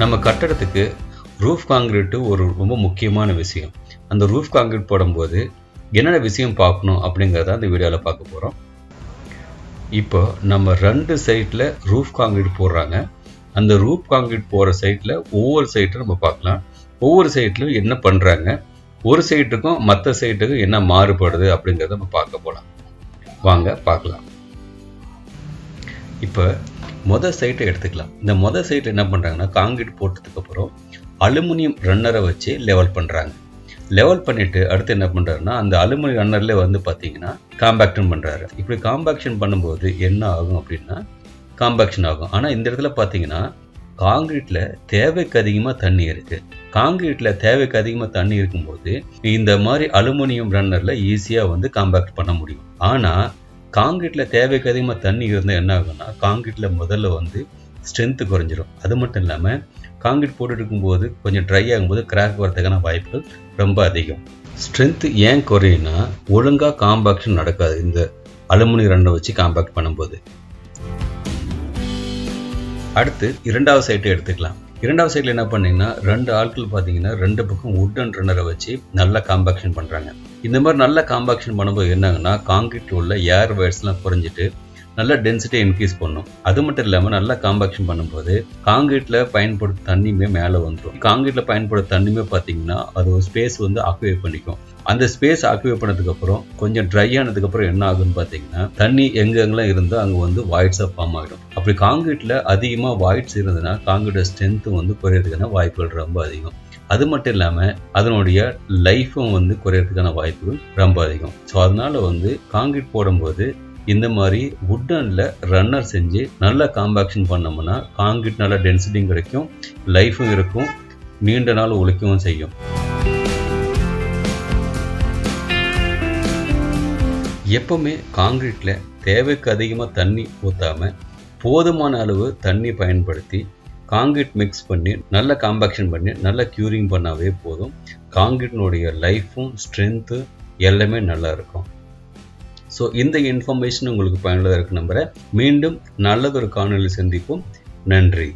நம்ம கட்டடத்துக்கு roof concrete ஒரு ரொம்ப முக்கியமான விஷயம். அந்த ரூஃப் காங்கிரீட் போடும்போது என்னென்ன விஷயம் பார்க்கணும் அப்படிங்கிறத அந்த வீடியோவில் பார்க்க போகிறோம் இப்போ நம்ம ரெண்டு சைட்டில் ரூஃப் காங்கிரீட் போடுறாங்க. அந்த ரூஃப் காங்கிரீட் போகிற சைட்டில் ஒவ்வொரு சைட்டும் நம்ம பார்க்கலாம். ஒவ்வொரு சைட்லையும் என்ன பண்ணுறாங்க ஒரு சைட்டுக்கும் மற்ற சைட்டுக்கும் என்ன மாறுபடுது அப்படிங்கிறத நம்ம பார்க்க போகலாம் வாங்க பார்க்கலாம். இப்போ மொதல் சைட்டை எடுத்துக்கலாம். இந்த மொதல் சைட் என்ன பண்ணுறாங்கன்னா காங்கிரீட் போட்டதுக்கப்புறம் அலுமினியம் ரன்னரை வச்சு லெவல் பண்ணுறாங்க லெவல் பண்ணிவிட்டு அடுத்து என்ன பண்ணுறாருன்னா அந்த அலுமினியம் ரன்னரில் வந்து பார்த்தீங்கன்னா காம்பேக்ஷன் பண்ணுறாரு இப்படி காம்பேக்ஷன் பண்ணும்போது என்ன ஆகும் அப்படின்னா காம்பேக்ஷன் ஆகும். ஆனால் இந்த இடத்துல பார்த்தீங்கன்னா காங்கிரீட்டில் தேவைக்கு அதிகமாக தண்ணி இருக்குது காங்கிரீட்டில் தேவைக்கு அதிகமாக தண்ணி இருக்கும்போது இந்த மாதிரி அலுமினியம் ரன்னரில் ஈஸியாக வந்து காம்பேக்ட் பண்ண முடியும். ஆனால் காங்கிரீட்டில் தேவைக்கு அதிகமாக தண்ணி இருந்தால் என்ன ஆகும்னா காங்கிரீட்டில் முதல்ல வந்து ஸ்ட்ரென்த்து குறைஞ்சிரும். அது மட்டும் இல்லாமல் காங்கிரீட் போட்டு இருக்கும்போது கொஞ்சம் ட்ரை ஆகும்போது கிராக் வரதுக்கான வாய்ப்புகள் ரொம்ப அதிகம். ஸ்ட்ரென்த்து ஏன் குறையும்னா ஒழுங்காக காம்பாக்ஷன் நடக்காது. இந்த அலுமினியம் ரெண்டை வச்சு காம்பேக்ட் பண்ணும்போது. அடுத்து இரண்டாவது சைட்டை எடுத்துக்கலாம். இரண்டாவது சைடில் என்ன பண்ணீங்கன்னா ரெண்டு ஆட்கள் பார்த்தீங்கன்னா ரெண்டு பக்கம் உட்டன் ரன்னரை வச்சு நல்லா காம்பாக்ஷன் பண்ணுறாங்க இந்த மாதிரி நல்ல காம்பாக்ஷன் பண்ணும்போது என்னங்கன்னா காங்கிரீட் உள்ள ஏர் வயர்ஸ்லாம் குறைஞ்சிட்டு நல்ல டென்சிட்டியை இன்க்ரீஸ் பண்ணும். அது மட்டும் இல்லாமல் நல்லா காம்பாக்ஷன் பண்ணும்போது காங்கிரீட்டில் பயன்படுத்த தண்ணியுமே மேலே வந்துடும் காங்கிரீட்டில் பயன்படுத்த தண்ணியுமே பார்த்தீங்கன்னா அது ஒரு ஸ்பேஸ் வந்து ஆக்குவே பண்ணிக்கும். அந்த ஸ்பேஸ் ஆக்குவே பண்ணதுக்கப்புறம் கொஞ்சம் ட்ரை ஆனதுக்கப்புறம் என்ன ஆகுன்னு பார்த்தீங்கன்னா தண்ணி எங்கெங்கெல்லாம் இருந்தால் அங்கே வந்து வாய்ட்ஸாக ஃபார்ம் ஆகிடும் அப்படி காங்கிரீட்டில் அதிகமாக வாய்ட்ஸ் இருந்ததுன்னா காங்கிரீட் ஸ்ட்ரென்த்து வந்து குறையிறதுக்கான வாய்ப்புகள் ரொம்ப அதிகம். அது மட்டும் இல்லாமல் அதனுடைய லைஃப்பும் வந்து குறையிறதுக்கான வாய்ப்புகள் ரொம்ப அதிகம். ஸோ அதனால வந்து காங்கிரீட் போடும்போது இந்த மாதிரி வுட்டனில் ரன்னர் செஞ்சு நல்லா காம்பாக்ஷன் பண்ணோம்னா காங்கிரீட் நல்லா டென்சிட்டியும் கிடைக்கும் லைஃபும் இருக்கும் நீண்ட நாள் உழைக்கவும் செய்யும். எப்பவுமே காங்கிரீட்டில் தேவைக்கு அதிகமாக தண்ணி ஊற்றாமல் போதுமான அளவு தண்ணி பயன்படுத்தி காங்கிரீட் மிக்ஸ் பண்ணி நல்ல காம்பாக்ஷன் பண்ணி நல்ல க்யூரிங் பண்ணாவே போதும். காங்கிரீட்னுடைய லைஃப்பும் ஸ்ட்ரென்த்து எல்லாமே நல்லா இருக்கும். ஸோ இந்த இன்ஃபர்மேஷன் உங்களுக்கு பயனுள்ளதாக இருக்கு நம்புகிறேன் மீண்டும் நல்லதொரு காணொலி சந்திப்போம். நன்றி.